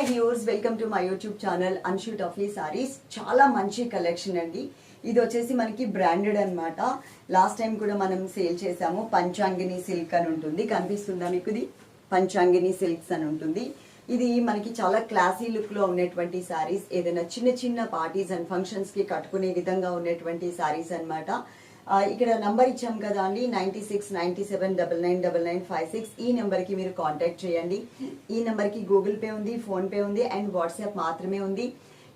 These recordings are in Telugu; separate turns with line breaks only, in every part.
Hi viewers welcome to my YouTube channel Anshu Tuffy saris చాలా మంచి కలెక్షన్ అండి. ఇది వచ్చేసి మనకి బ్రాండెడ్ అనమాట లాస్ట్ టైం కూడా మనం సేల్ చేసాము. పంచాంగిని సిల్క్ అని ఉంటుంది. కనిపిస్తుందా మీకు ఇది? పంచాంగిని సిల్క్స్ అని ఉంటుంది. ఇది మనకి చాలా క్లాసీ లుక్లో ఉన్నటువంటి సారీస్ ఏదైనా చిన్న చిన్న పార్టీస్ అండ్ ఫంక్షన్స్కి కట్టుకునే విధంగా ఉన్నటువంటి సారీస్ అన్నమాట. ఇక్కడ నంబర్ ఇచ్చాం కదా అండి ninety six ninety seven double nine double nine five six. ఈ నెంబర్కి మీరు కాంటాక్ట్ చేయండి. ఈ నెంబర్కి గూగుల్ పే ఉంది ఫోన్పే ఉంది అండ్ వాట్సాప్ మాత్రమే ఉంది.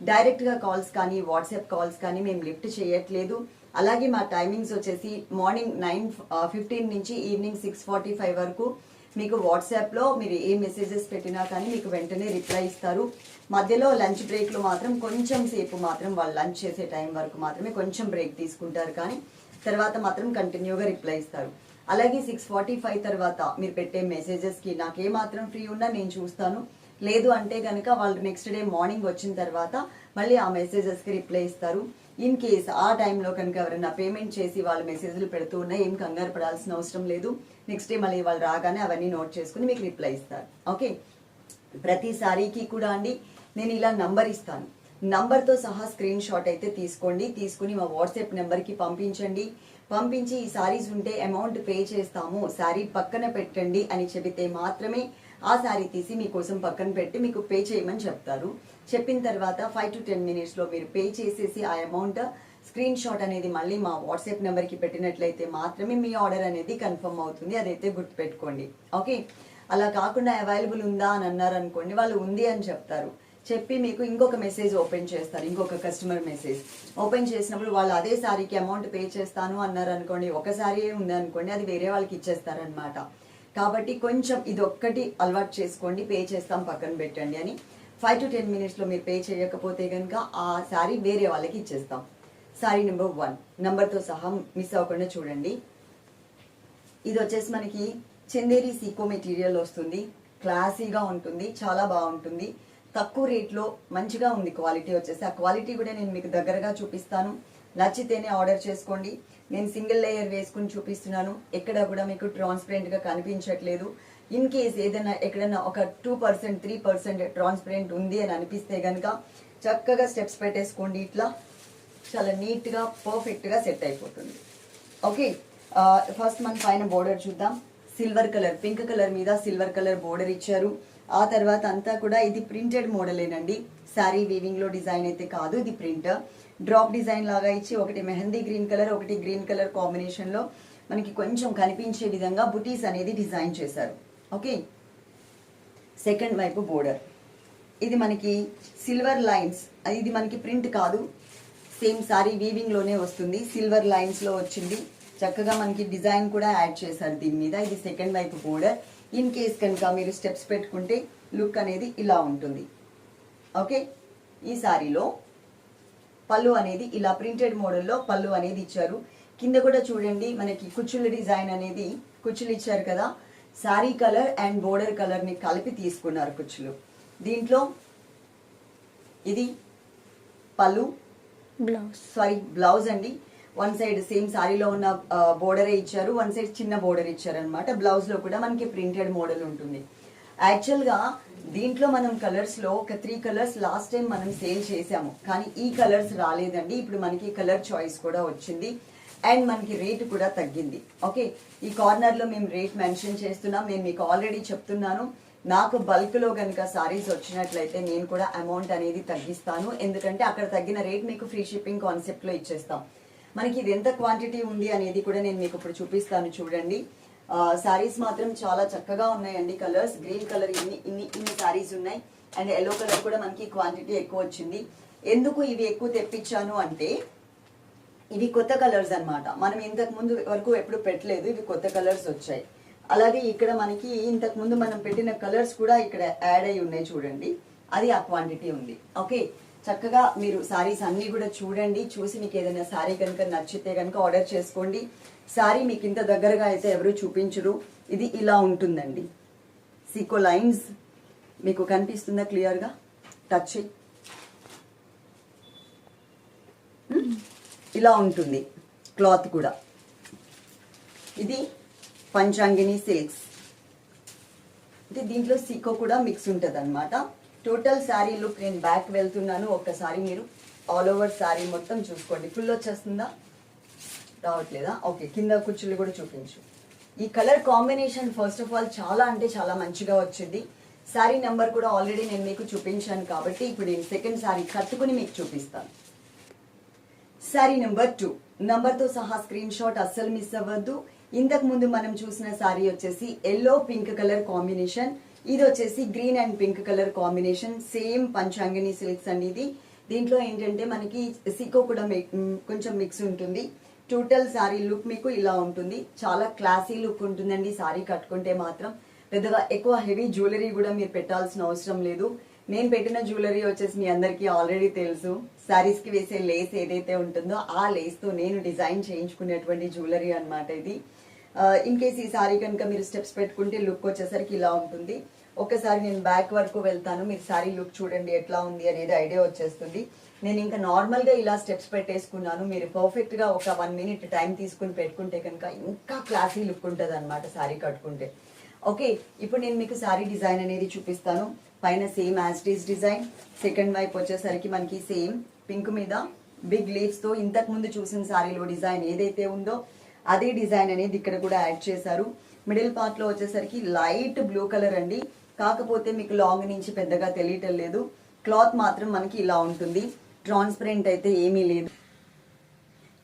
డైరెక్ట్గా కాల్స్ కానీ వాట్సాప్ కాల్స్ కానీ మేము లిఫ్ట్ చేయట్లేదు. అలాగే మా టైమింగ్స్ వచ్చేసి మార్నింగ్ నైన్ ఫిఫ్టీన్ నుంచి ఈవినింగ్ సిక్స్ ఫార్టీ ఫైవ్ వరకు మీకు వాట్సాప్లో మీరు ఏ మెసేజెస్ పెట్టినా కానీ మీకు వెంటనే రిప్లై ఇస్తారు. మధ్యలో లంచ్ బ్రేక్లో మాత్రం కొంచెం సేపు మాత్రం వాళ్ళు లంచ్ చేసే టైం వరకు మాత్రమే కొంచెం బ్రేక్ తీసుకుంటారు కానీ తర్వాత మాత్రం కంటిన్యూగా రిప్లై ఇస్తారు. అలాగే సిక్స్ ఫార్టీ ఫైవ్ తర్వాత మీరు పెట్టే మెసేజెస్కి నాకు ఏ మాత్రం ఫ్రీ ఉన్నా నేను చూస్తాను. లేదు అంటే కనుక వాళ్ళు నెక్స్ట్ డే మార్నింగ్ వచ్చిన తర్వాత మళ్ళీ ఆ మెసేజెస్కి రిప్లై ఇస్తారు. ఇన్ కేస్ ఆ టైంలో కనుక ఎవరైనా పేమెంట్ చేసి వాళ్ళు మెసేజ్లు పెడుతూ ఉన్నా ఏం కంగారు పడాల్సిన అవసరం లేదు. నెక్స్ట్ డే మళ్ళీ వాళ్ళు రాగానే అవన్నీ నోట్ చేసుకుని మీకు రిప్లై ఇస్తారు. ఓకే ప్రతిసారికి కూడా అండి నేను ఇలా నంబర్ ఇస్తాను. నంబర్తో సహా స్క్రీన్ షాట్ అయితే తీసుకోండి. తీసుకుని మా వాట్సాప్ నెంబర్కి పంపించండి. పంపించి ఈ శారీస్ ఉంటే అమౌంట్ పే చేస్తాము. శారీ పక్కన పెట్టండి అని చెబితే మాత్రమే ఆ శారీ తీసి మీకోసం పక్కన పెట్టి మీకు పే చేయమని చెప్తారు. చెప్పిన తర్వాత ఫైవ్ టు టెన్ మినిట్స్లో మీరు పే చేసేసి ఆ అమౌంట్ స్క్రీన్ షాట్ అనేది మళ్ళీ మా వాట్సాప్ నెంబర్కి పెట్టినట్లయితే మాత్రమే మీ ఆర్డర్ అనేది కన్ఫర్మ్ అవుతుంది. అదైతే గుర్తుపెట్టుకోండి. ఓకే? అలా కాకుండా అవైలబుల్ ఉందా అని అన్నారు అనుకోండి. వాళ్ళు ఉంది అని చెప్తారు. చెప్పి మీకు ఇంకొక మెసేజ్ ఓపెన్ చేస్తారు ఇంకొక కస్టమర్ మెసేజ్ ఓపెన్ చేసినప్పుడు వాళ్ళు అదే సారీకి అమౌంట్ పే చేస్తాను అన్నారు అనుకోండి ఒకసారి ఉంది అనుకోండి అది వేరే వాళ్ళకి ఇచ్చేస్తారనమాట కాబట్టి కొంచెం ఇది ఒక్కటి అలవాటు చేసుకోండి పే చేస్తాం పక్కన పెట్టండి అని. ఫైవ్ టు టెన్ మినిట్స్లో మీరు పే చేయకపోతే కనుక ఆ శారీ వేరే వాళ్ళకి ఇచ్చేస్తాం. శారీ నెంబర్ వన్ నెంబర్తో సహా మిస్ అవ్వకుండా చూడండి. ఇది వచ్చేసి మనకి చందేరి సీకో మెటీరియల్ వస్తుంది. క్లాసీగా ఉంటుంది చాలా బాగుంటుంది. తక్కువ రేట్లో మంచిగా ఉంది క్వాలిటీ వచ్చేసి. ఆ క్వాలిటీ కూడా నేను మీకు దగ్గరగా చూపిస్తాను. నచ్చితేనే ఆర్డర్ చేసుకోండి. నేను సింగిల్ లేయర్ వేసుకుని చూపిస్తున్నాను. ఎక్కడ కూడా మీకు ట్రాన్స్పరెంట్గా కనిపించట్లేదు. ఇన్ కేస్ ఏదైనా ఎక్కడైనా ఒక two percent three percent transparent ఉంది అని అనిపిస్తే కనుక చక్కగా స్టెప్స్ పెట్టేసుకోండి. ఇట్లా చాలా నీట్గా పర్ఫెక్ట్గా సెట్ అయిపోతుంది. ఓకే. ఫస్ట్ మన పైన బోర్డర్ చూద్దాం. సిల్వర్ కలర్ పింక్ కలర్ మీద సిల్వర్ కలర్ బోర్డర్ ఇచ్చారు. ఆ తర్వాత అంతా కూడా ఇది ప్రింటెడ్ మోడలేనండి. శారీ వీవింగ్లో డిజైన్ అయితే కాదు ఇది ప్రింట్. డ్రాప్ డిజైన్ లాగా ఇచ్చి ఒకటి మెహందీ గ్రీన్ కలర్ ఒకటి గ్రీన్ కలర్ కాంబినేషన్లో మనకి కొంచెం కనిపించే విధంగా బుటీస్ అనేది డిజైన్ చేశారు. ఓకే? సెకండ్ వైపు బోర్డర్. ఇది మనకి సిల్వర్ లైన్స్. ఇది మనకి ప్రింట్ కాదు. సేమ్ సారీ వీవింగ్లోనే వస్తుంది. సిల్వర్ లైన్స్లో వచ్చింది. చక్కగా మనకి డిజైన్ కూడా యాడ్ చేశారు దీని మీద. ఇది సెకండ్ వైపు బోర్డర్. ఇన్ కేస్ కనుక మీరు స్టెప్స్ పెట్టుకుంటే లుక్ అనేది ఇలా ఉంటుంది. ఓకే ఈ సారీలో పళ్ళు అనేది ఇలా ప్రింటెడ్ మోడల్లో పళ్ళు అనేది ఇచ్చారు. కింద కూడా చూడండి మనకి కుచ్చుల డిజైన్ అనేది కుచ్చులు ఇచ్చారు కదా. శారీ కలర్ అండ్ బోర్డర్ కలర్ని కలిపి తీసుకున్నారు కుచ్చులు. దీంట్లో ఇది పళ్ళు
బ్లౌజ్
సారీ బ్లౌజ్ అండి. వన్ సైడ్ సేమ్ సారీలో ఉన్న బోర్డరే ఇచ్చారు వన్ సైడ్ చిన్న బోర్డర్ ఇచ్చారు అనమాట కూడా మనకి ప్రింటెడ్ మోడల్ ఉంటుంది. యాక్చువల్గా దీంట్లో మనం కలర్స్లో ఒక త్రీ కలర్స్ లాస్ట్ టైం మనం సేల్ చేసాము కానీ ఈ కలర్స్ రాలేదండి. ఇప్పుడు మనకి కలర్ చాయిస్ కూడా వచ్చింది. అండ్ మనకి రేట్ కూడా తగ్గింది. ఓకే? ఈ కార్నర్లో మేము రేట్ మెన్షన్ చేస్తున్నాం. నేను మీకు ఆల్రెడీ చెప్తున్నాను. నాకు బల్క్లో కనుక సారీస్ వచ్చినట్లయితే నేను కూడా అమౌంట్ అనేది తగ్గిస్తాను. ఎందుకంటే అక్కడ తగ్గిన రేట్ మీకు ఫ్రీ షిప్పింగ్ కాన్సెప్ట్లో ఇచ్చేస్తాం. మనకి ఇది ఎంత క్వాంటిటీ ఉంది అనేది కూడా నేను మీకు ఇప్పుడు చూపిస్తాను చూడండి. సారీస్ మాత్రం చాలా చక్కగా ఉన్నాయండి. కలర్స్ గ్రీన్ కలర్ ఇన్ని ఇన్ని ఇన్ని సారీస్ ఉన్నాయి. అండ్ ఎల్లో కలర్ కూడా మనకి క్వాంటిటీ ఎక్కువ వచ్చింది. ఎందుకు ఇవి ఎక్కువ తెప్పించాను అంటే ఇవి కొత్త కలర్స్ అన్నమాట. మనం ఇంతకు ముందు వరకు ఎప్పుడు పెట్టలేదు ఇవి కొత్త కలర్స్ వచ్చాయి. అలాగే ఇక్కడ మనకి ఇంతకు ముందు మనం పెట్టిన కలర్స్ కూడా ఇక్కడ యాడ్ అయి ఉన్నాయి చూడండి. అది ఆ క్వాంటిటీ ఉంది. ఓకే చక్కగా మీరు సారీస్ అన్ని కూడా చూడండి చూసి మీకు ఏదైనా సారీ కనుక నచ్చితే కనుక ఆర్డర్ చేసుకోండి. సారీ మీకు ఇంత దగ్గరగా అయితే ఎవరు చూపించరు. ఇది ఇలా ఉంటుందండి. సీకో లైన్స్ మీకు కనిపిస్తుందా క్లియర్గా టచ్ hmm? ఇలా ఉంటుంది. క్లాత్ కూడా. ఇది పంచాంగిని సిల్క్స్ అంటే దీంట్లో సీకో కూడా మిక్స్ ఉంటుంది అనమాట టోటల్ శారీ లుక్ నేను బ్యాక్ వెళ్తున్నాను. ఒక్కసారి మీరు ఆల్ ఓవర్ శారీ మొత్తం చూసుకోండి. ఫుల్ వచ్చేస్తుందా? రావట్లేదా? ఓకే కింద కుర్చీలు కూడా చూపించు. ఈ colour combination first of all చాలా అంటే చాలా మంచిగా వచ్చింది. శారీ నెంబర్ కూడా ఆల్రెడీ నేను మీకు చూపించాను కాబట్టి ఇప్పుడు నేను సెకండ్ శారీ కట్టుకుని మీకు చూపిస్తాను. శారీ నెంబర్ టూ తో సహా స్క్రీన్ షాట్ అస్సలు మిస్ అవ్వద్దు. ఇంతకు ముందు మనం చూసిన శారీ వచ్చేసి ఎల్లో పింక్ కలర్ కాంబినేషన్. ఇది వచ్చేసి green and pink colour combination same పంచాంగిని silks అండి ఇది దీంట్లో ఏంటంటే మనకి సికో కూడా కొంచెం మిక్స్ ఉంటుంది. టోటల్ శారీ లుక్ మీకు ఇలా ఉంటుంది. చాలా క్లాసీ లుక్ ఉంటుందండి శారీ కట్టుకుంటే మాత్రం. పెద్దగా ఎక్కువ హెవీ జ్యువెలరీ కూడా మీరు పెట్టాల్సిన అవసరం లేదు. నేను పెట్టిన జ్యువెలరీ వచ్చేసి మీ అందరికీ ఆల్రెడీ తెలుసు. శారీస్కి వేసే లేస్ ఏదైతే ఉంటుందో ఆ లేస్తో నేను డిజైన్ చేయించుకునేటువంటి జ్యువెలరీ అన్నమాట ఇది. Uh, ఇన్ కేస్ ఈ సారీ కనుక మీరు స్టెప్స్ పెట్టుకుంటే లుక్ వచ్చేసరికి ఇలా ఉంటుంది. ఒకసారి నేను బ్యాక్ వరకు వెళ్తాను. మీరు సారీ లుక్ చూడండి ఎట్లా ఉంది అనేది ఐడియా వచ్చేస్తుంది. నేను ఇంకా నార్మల్గా ఇలా స్టెప్స్ పెట్టేసుకున్నాను. మీరు పర్ఫెక్ట్గా ఒక వన్ మినిట్ టైం తీసుకుని పెట్టుకుంటే కనుక ఇంకా క్లాసీ లుక్ ఉంటుంది అనమాట సారీ కట్టుకుంటే. ఓకే ఇప్పుడు నేను మీకు సారీ డిజైన్ అనేది చూపిస్తాను. పైన సేమ్ యాస్టీస్ డిజైన్ సెకండ్ వైపు వచ్చేసరికి మనకి సేమ్ పింక్ మీద బిగ్ లీవ్స్తో ఇంతకుముందు చూసిన సారీలో డిజైన్ ఏదైతే ఉందో అదే డిజైన్ అనేది ఇక్కడ కూడా యాడ్ చేశారు. మిడిల్ పార్ట్లో వచ్చేసరికి లైట్ బ్లూ కలర్ అండి. కాకపోతే మీకు లాంగ్ నుంచి పెద్దగా తెలియటం లేదు. క్లాత్ మాత్రం మనకి ఇలా ఉంటుంది. ట్రాన్స్పరెంట్ అయితే ఏమీ లేదు.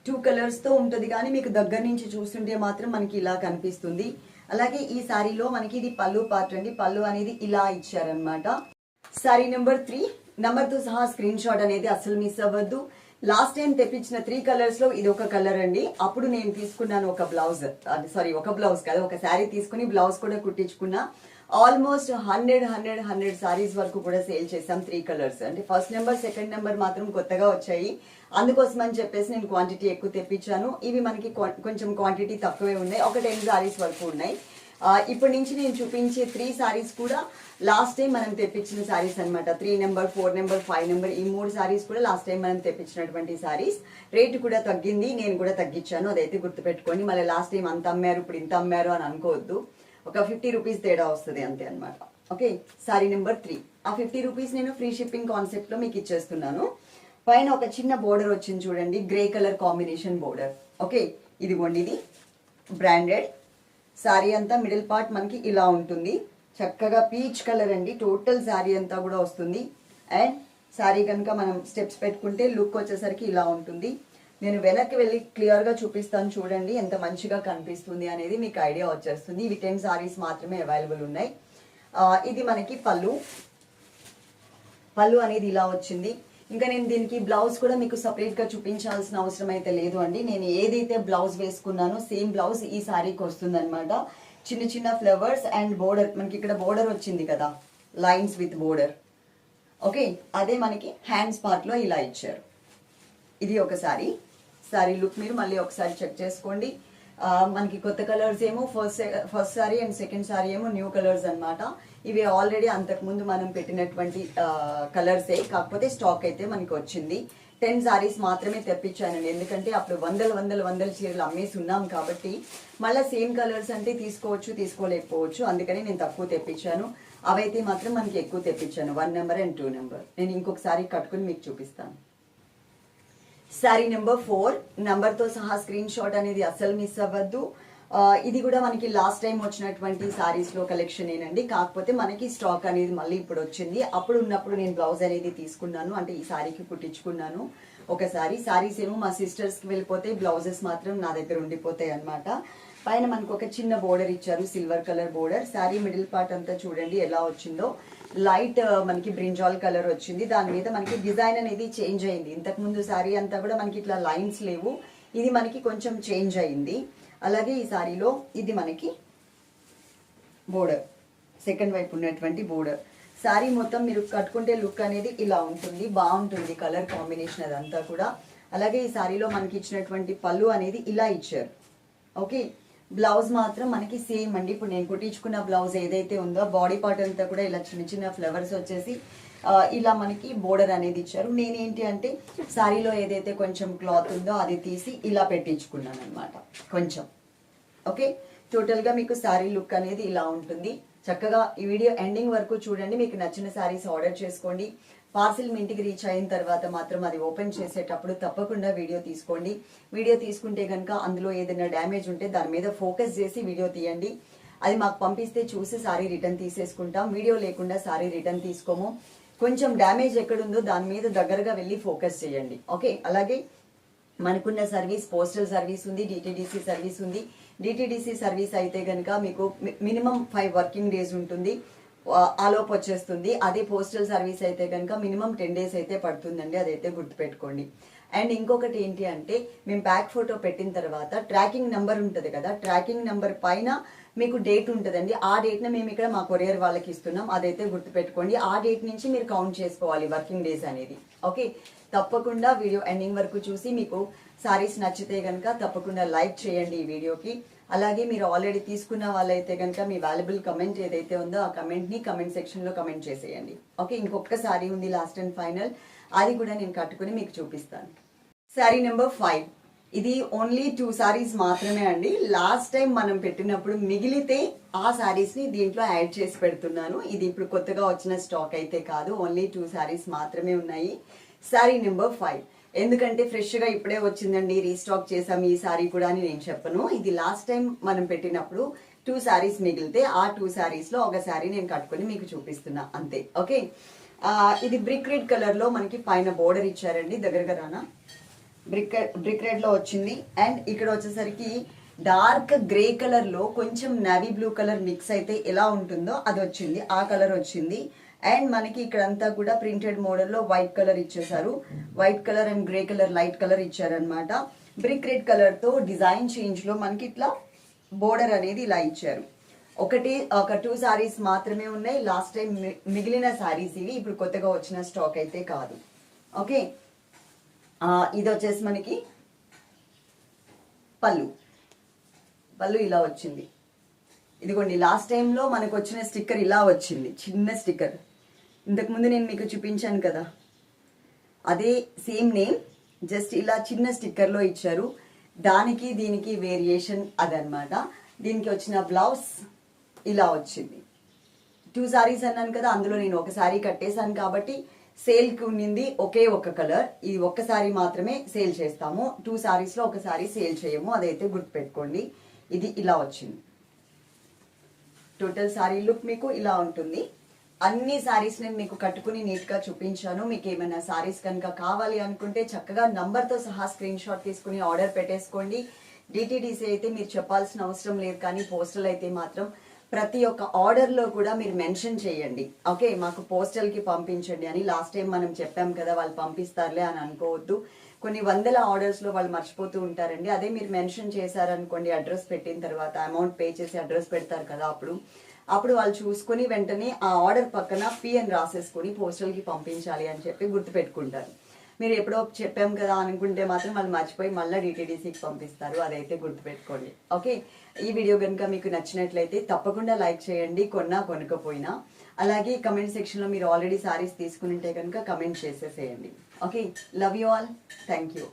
టూ కలర్స్తో ఉంటుంది కానీ మీకు దగ్గర నుంచి చూస్తుంటే మాత్రం మనకి ఇలా కనిపిస్తుంది. అలాగే ఈ శారీలో మనకి ఇది పళ్ళు పార్ట్ అండి. పళ్ళు అనేది ఇలా ఇచ్చారనమాట శారీ నెంబర్ త్రీ నెంబర్తో సహా స్క్రీన్ షాట్ అనేది అసలు మిస్ అవ్వద్దు. లాస్ట్ టైం తెప్పించిన త్రీ కలర్స్లో ఇది ఒక కలర్ అండి. అప్పుడు నేను తీసుకున్నాను ఒక బ్లౌజ్. సారీ ఒక బ్లౌజ్ కాదు ఒక శారీ తీసుకుని బ్లౌజ్ కూడా కుట్టించుకున్నా. Almost hundred hundred hundred saris వరకు కూడా సేల్ చేసాం త్రీ కలర్స్. అంటే ఫస్ట్ నెంబర్ సెకండ్ నెంబర్ మాత్రం కొత్తగా వచ్చాయి. అందుకోసం అని చెప్పేసి నేను క్వాంటిటీ ఎక్కువ తెప్పించాను. ఇవి మనకి కొంచెం క్వాంటిటీ తక్కువే ఉన్నాయి. ఒక టెన్ సారీస్ వరకు ఉన్నాయి. ఇప్పటి నుంచి నేను చూపించే త్రీ సారీస్ కూడా లాస్ట్ టైం మనం తెప్పించిన సారీస్ అన్నమాట. Three number four number five number ఈ మూడు సారీస్ కూడా లాస్ట్ టైం మనం తెప్పించినటువంటి సారీస్. రేటు కూడా తగ్గింది నేను కూడా తగ్గించాను. అదైతే గుర్తుపెట్టుకోండి. మళ్ళీ లాస్ట్ టైం అంత అమ్మారు ఇప్పుడు ఇంత అమ్మారు అని అనుకోవద్దు. ఒక ఫిఫ్టీ రూపీస్ తేడా వస్తుంది అంతే అనమాట ఓకే సారీ నెంబర్ త్రీ ఆ ఫిఫ్టీ రూపీస్ నేను ఫ్రీ షిప్పింగ్ కాన్సెప్ట్లో మీకు ఇచ్చేస్తున్నాను. పైన ఒక చిన్న బోర్డర్ వచ్చింది చూడండి. Grey colour combination border okay ఇదిగోండి ఇది. బ్రాండెడ్ శారీ అంతా మిడిల్ పార్ట్ మనకి ఇలా ఉంటుంది. చక్కగా పీచ్ కలర్ అండి. టోటల్ శారీ అంతా కూడా వస్తుంది. అండ్ శారీ కనుక మనం స్టెప్స్ పెట్టుకుంటే లుక్ వచ్చేసరికి ఇలా ఉంటుంది. నేను వెనక్కి వెళ్ళి క్లియర్గా చూపిస్తాను చూడండి. ఎంత మంచిగా కనిపిస్తుంది అనేది మీకు ఐడియా వచ్చేస్తుంది. ఇవి టెన్ సారీస్ మాత్రమే అవైలబుల్ ఉన్నాయి. ఇది మనకి పళ్ళు. పళ్ళు అనేది ఇలా వచ్చింది. ఇంకా నేను దీనికి బ్లౌజ్ కూడా మీకు సపరేట్గా చూపించాల్సిన అవసరం అయితే లేదు అండి. నేను ఏదైతే బ్లౌజ్ వేసుకున్నానో సేమ్ బ్లౌజ్ ఈ సారీకి వస్తుందన్నమాట. చిన్న చిన్న ఫ్లవర్స్ అండ్ బోర్డర్ మనకి ఇక్కడ బోర్డర్ వచ్చింది కదా. లైన్స్ విత్ బోర్డర్ ఓకే అదే మనకి హ్యాండ్స్ పార్ట్లో ఇలా ఇచ్చారు. ఇది ఒక సారీ. సారీ లుక్ మీరు మళ్ళీ ఒకసారి చెక్ చేసుకోండి. మనకి కొత్త కలర్స్ ఏమో first first sari and second sari ఏమో న్యూ కలర్స్ అనమాట ఇవి ఆల్రెడీ అంతకుముందు మనం పెట్టినటువంటి కలర్సే కాకపోతే స్టాక్ అయితే మనకి వచ్చింది. టెన్ సారీస్ మాత్రమే తెప్పించానండి. ఎందుకంటే అప్పుడు వందల వందల వందల చీరలు అమ్మేసి ఉన్నాం కాబట్టి మళ్ళీ సేమ్ కలర్స్ అంటే తీసుకోవచ్చు తీసుకోలేకపోవచ్చు. అందుకని నేను తక్కువ తెప్పించాను. అవైతే మాత్రం మనకి ఎక్కువ తెప్పించాను. One number and two number నేను ఇంకొకసారి కట్టుకుని మీకు చూపిస్తాను. శారీ నెంబర్ ఫోర్ నెంబర్తో సహా స్క్రీన్ షాట్ అనేది అస్సలు మిస్ అవ్వద్దు. ఇది కూడా మనకి లాస్ట్ టైం వచ్చినటువంటి శారీస్లో కలెక్షన్ ఏనండి. కాకపోతే మనకి స్టాక్ అనేది మళ్ళీ ఇప్పుడు వచ్చింది. అప్పుడు ఉన్నప్పుడు నేను బ్లౌజ్ అనేది తీసుకున్నాను. అంటే ఈ శారీకి కుట్టించుకున్నాను. ఒకసారి శారీస్ ఏమో మా సిస్టర్స్కి వెళ్ళిపోతే బ్లౌజెస్ మాత్రం నా దగ్గర ఉండిపోతాయి అన్నమాట. పైన మనకు ఒక చిన్న బోర్డర్ ఇచ్చారు silver colour border sari middle part అంతా చూడండి ఎలా వచ్చిందో. లైట్ మనకి బ్రింజాల్ కలర్ వచ్చింది. దాని మీద మనకి డిజైన్ అనేది చేంజ్ అయింది. ఇంతకుముందు శారీ అంతా కూడా మనకి ఇట్లా లైన్స్ లేవు. ఇది మనకి కొంచెం చేంజ్ అయింది. అలాగే ఈ శారీలో ఇది మనకి బోర్డర్ సెకండ్ వైపు ఉన్నటువంటి బోర్డర్ శారీ మొత్తం మీరు కట్టుకుంటే లుక్ అనేది ఇలా ఉంటుంది బాగుంటుంది కలర్ కాంబినేషన్ అదంతా కూడా. అలాగే ఈ శారీలో మనకి ఇచ్చినటువంటి పళ్ళు అనేది ఇలా ఇచ్చారు. ఓకే బ్లౌజ్ మాత్రం మనకి సేమ్ అండి. ఇప్పుడు నేను కుట్టించుకున్న బ్లౌజ్ ఏదైతే ఉందో బాడీ పార్ట్ అంతా కూడా ఇలా చిన్న చిన్న ఫ్లవర్స్ వచ్చేసి ఇలా మనకి బోర్డర్ అనేది ఇచ్చారు. నేనేంటి అంటే శారీలో ఏదైతే కొంచెం క్లాత్ ఉందో అది తీసి ఇలా పెట్టించుకున్నాను అనమాట కొంచెం. ఓకే? టోటల్గా మీకు శారీ లుక్ అనేది ఇలా ఉంటుంది. చక్కగా ఈ వీడియో ఎండింగ్ వరకు చూడండి. మీకు నచ్చిన శారీస్ ఆర్డర్ చేసుకోండి. పార్సిల్ మీ ఇంటికి రీచ్ అయిన తర్వాత మాత్రం అది ఓపెన్ చేసేటప్పుడు తప్పకుండా వీడియో తీసుకోండి. వీడియో తీసుకుంటే కనుక అందులో ఏదైనా డ్యామేజ్ ఉంటే దాని మీద ఫోకస్ చేసి వీడియో తీయండి. అది మాకు పంపిస్తే చూసి సారీ రిటర్న్ తీసేసుకుంటాం. వీడియో లేకుండా సారీ రిటర్న్ తీసుకోము. కొంచెం డ్యామేజ్ ఎక్కడుందో దాని మీద దగ్గరగా వెళ్ళి ఫోకస్ చేయండి. ఓకే? అలాగే మనకున్న సర్వీస్ పోస్టల్ సర్వీస్ ఉంది డిటిడిసి సర్వీస్ ఉంది. డిటిడిసి సర్వీస్ అయితే కనుక మీకు మినిమం ఫైవ్ వర్కింగ్ డేస్ ఉంటుంది. ఆలోపు వచ్చేస్తుంది. అదే పోస్టల్ సర్వీస్ అయితే కనుక మినిమం టెన్ డేస్ అయితే పడుతుందండి. అదైతే గుర్తుపెట్టుకోండి. అండ్ ఇంకొకటి ఏంటి అంటే మేము బ్యాక్ ఫోటో పెట్టిన తర్వాత ట్రాకింగ్ నెంబర్ ఉంటుంది కదా ట్రాకింగ్ నెంబర్ పైన మీకు డేట్ ఉంటుందండి. ఆ డేట్ని మేము ఇక్కడ మా కొరియర్ వాళ్ళకి ఇస్తున్నాం. అదైతే గుర్తుపెట్టుకోండి. ఆ డేట్ నుంచి మీరు కౌంట్ చేసుకోవాలి వర్కింగ్ డేస్ అనేది. ఓకే? తప్పకుండా వీడియో ఎండింగ్ వరకు చూసి మీకు సారీస్ నచ్చితే కనుక తప్పకుండా లైక్ చేయండి ఈ వీడియోకి. అలాగే మీరు ఆల్రెడీ తీసుకున్న వాళ్ళైతే కనుక మీ వాల్యుబుల్ కమెంట్ ఏదైతే ఉందో ఆ కమెంట్ని కమెంట్ సెక్షన్లో కమెంట్ చేసేయండి. ఓకే? ఇంకొక సారీ ఉంది లాస్ట్ అండ్ ఫైనల్. అది కూడా నేను కట్టుకుని మీకు చూపిస్తాను. శారీ నెంబర్ ఫైవ్ ఇది ఓన్లీ టూ సారీస్ మాత్రమే అండి. లాస్ట్ టైం మనం పెట్టినప్పుడు మిగిలితే ఆ సారీస్ని దీంట్లో యాడ్ చేసి పెడుతున్నాను. ఇది ఇప్పుడు కొత్తగా వచ్చిన స్టాక్ అయితే కాదు. ఓన్లీ టూ సారీస్ మాత్రమే ఉన్నాయి. శారీ నెంబర్ ఫైవ్ ఎందుకంటే ఫ్రెష్గా ఇప్పుడే వచ్చిందండి. రీస్టాక్ చేసాం ఈ సారీ కూడా అని నేను చెప్పను. ఇది లాస్ట్ టైం మనం పెట్టినప్పుడు టూ సారీస్ మిగిలితే ఆ టూ సారీస్లో ఒక సారీ నేను కట్టుకొని మీకు చూపిస్తున్నా. అంతే. ఓకే ఇది బ్రిక్ రెడ్ కలర్లో మనకి పైన బోర్డర్ ఇచ్చారండి దగ్గరగా రానా? బ్రిక్ బ్రిక్ రెడ్లో వచ్చింది. అండ్ ఇక్కడ వచ్చేసరికి డార్క్ గ్రే కలర్లో కొంచెం నావీ బ్లూ కలర్ మిక్స్ అయితే ఎలా ఉంటుందో అది వచ్చింది ఆ కలర్ వచ్చింది. అండ్ మనకి ఇక్కడంతా కూడా ప్రింటెడ్ మోడల్లో వైట్ కలర్ ఇచ్చేసారు white colour and grey colour light colour ఇచ్చారనమాట బ్రిక్ రెడ్ కలర్తో డిజైన్ చేంజ్లో మనకి ఇట్లా బోర్డర్ అనేది ఇలా ఇచ్చారు. ఒకటి ఒక టూ సారీస్ మాత్రమే ఉన్నాయి. లాస్ట్ టైం మిగిలిన సారీస్ ఇవి ఇప్పుడు కొత్తగా వచ్చిన స్టాక్ అయితే కాదు. ఓకే ఇది వచ్చేసి మనకి పళ్ళు. పళ్ళు ఇలా వచ్చింది. ఇదిగోండి లాస్ట్ టైంలో మనకు వచ్చిన స్టిక్కర్ ఇలా వచ్చింది. చిన్న స్టిక్కర్ ఇంతకుముందు నేను మీకు చూపించాను కదా. అదే సేమ్ నేమ్ జస్ట్ ఇలా చిన్న స్టిక్కర్లో ఇచ్చారు. దానికి దీనికి వేరియేషన్ అదనమాట దీనికి వచ్చిన బ్లౌజ్ ఇలా వచ్చింది. టూ సారీస్ అన్నాను కదా అందులో నేను ఒక సారీ కట్టేశాను కాబట్టి సేల్కి ఉండింది ఉన్నింది ఒకే ఒక కలర్. ఈ ఒక్క సారీ మాత్రమే సేల్ చేస్తాము. టూ శారీస్లో ఒక సారీ సేల్ చేయము. అదైతే గుర్తుపెట్టుకోండి. ఇది ఇలా వచ్చింది. టోటల్ సారీ లుక్ మీకు ఇలా ఉంటుంది. అన్ని సారీస్ నేను మీకు కట్టుకుని నీట్గా చూపించాను. మీకు ఏమైనా సారీస్ కనుక కావాలి అనుకుంటే చక్కగా నంబర్తో సహా స్క్రీన్ షాట్ తీసుకుని ఆర్డర్ పెట్టేసుకోండి. డిటిడిసి అయితే మీరు చెప్పాల్సిన అవసరం లేదు కానీ పోస్టల్ అయితే మాత్రం ప్రతి ఒక్క ఆర్డర్లో కూడా మీరు మెన్షన్ చేయండి. ఓకే మాకు పోస్టల్కి పంపించండి అని లాస్ట్ టైం మనం చెప్పాం కదా వాళ్ళు పంపిస్తారులే అని అనుకోవద్దు. కొన్ని వందల ఆర్డర్స్లో వాళ్ళు మర్చిపోతూ ఉంటారండి. అదే మీరు మెన్షన్ చేశారనుకోండి అడ్రస్ పెట్టిన తర్వాత అమౌంట్ పే చేసి అడ్రస్ పెడతారు కదా అప్పుడు. అప్పుడు వాళ్ళు చూసుకుని వెంటనే ఆ ఆర్డర్ పక్కన పి అని రాసేసుకుని పోస్టల్కి పంపించాలి అని చెప్పి గుర్తు పెట్టుకుంటారు మీరు ఎప్పుడో చెప్పాం కదా అనుకుంటే మాత్రం వాళ్ళు మర్చిపోయి మళ్ళీ డిటీడీసీకి పంపిస్తారు. అదైతే గుర్తుపెట్టుకోండి. ఓకే? ఈ వీడియో కనుక మీకు నచ్చినట్లయితే తప్పకుండా లైక్ చేయండి కొన్నా కొనుక్కపోయినా అలాగే కమెంట్ సెక్షన్లో మీరు ఆల్రెడీ సారీస్ తీసుకుని ఉంటే కనుక కమెంట్ చేసేసేయండి. Okay? Love you all thank you